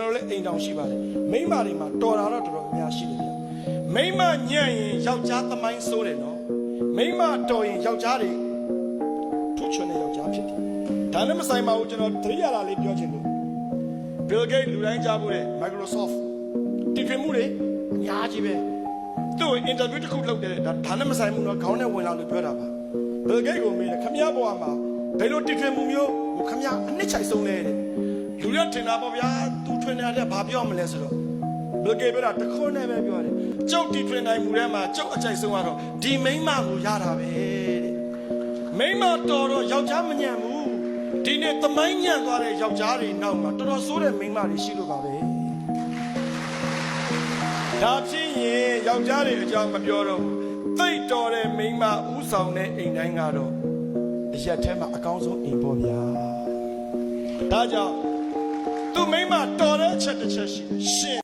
ကျွန်တော်လည်းအိမ်တောင်ရှိပါတယ်မိန်းမတွေမှာတော်တာတော့တော်တော်များရှိတယ်ဗျမိန်းမညံ့ရင်ယောက်ျားသမိုင်းဆိုးတယ်နော်မိန်းမတော်ရင်ယောက်ျားတွေထူးချွန်တဲ့ယောက်ျားဖြစ်တယ်ဒါနဲ့မဆိုင်ပါဘူးကျွန်တော်သတိရတာလေးပြောချင်လို့ Bill Gates လူတိုင်းကြားဖို့တဲ့ Microsoft တည်ထွင်မှုတွေအများကြီးပဲသူ့ကို interview တစ်ခုလုပ်တယ်ဒါဒါနဲ့မဆိုင်ဘူးနော်ခေါင်းနဲ့ဝင်လာလို့ပြောတာပါ Bill Gates ကိုမေးတယ်ခမည်းဘွားမှာဘယ်လိုတည်ထွင်မှုမျိုးကိုခမည်းအနှစ်ချိုက်ဆုံးလဲတဲ့ လူရထင်တာပေါ့ဗျာသူထွင်နေတဲ့ဘာပြောမလဲဆိုတော့ Bill Gates ပြောတာတခွန်းနဲ့ပဲပြောတယ်ကျုပ်တည်ထွင်နိုင်မှုထဲမှာကျုပ်အကြိုက်ဆုံးကတော့ဒီမိန်းမကိုရတာပဲတဲ့မိန်းမတော်တော့ယောက်ျားမညံ့ဘူးဒီနေ့သမိုင်းညံ့သွားတဲ့ယောက်ျားတွေနောက်မှာတော်တော်ဆိုးတဲ့မိန်းမတွေရှိလို့ပါပဲဒါဖြစ်ရင်ယောက်ျားတွေအကြောင်းမပြောတော့ဘူးသိတ်တော်တဲ့မိန်းမဥဆောင်တဲ့အိမ်တိုင်းကတော့အရက်ထဲမှာအကောင်းဆုံးအိမ်ပေါ့ဗျာဒါကြောင့်သူ့ မိန်းမတော်တဲ့အချက်တစ်ချက်ရှိတယ်ရှင်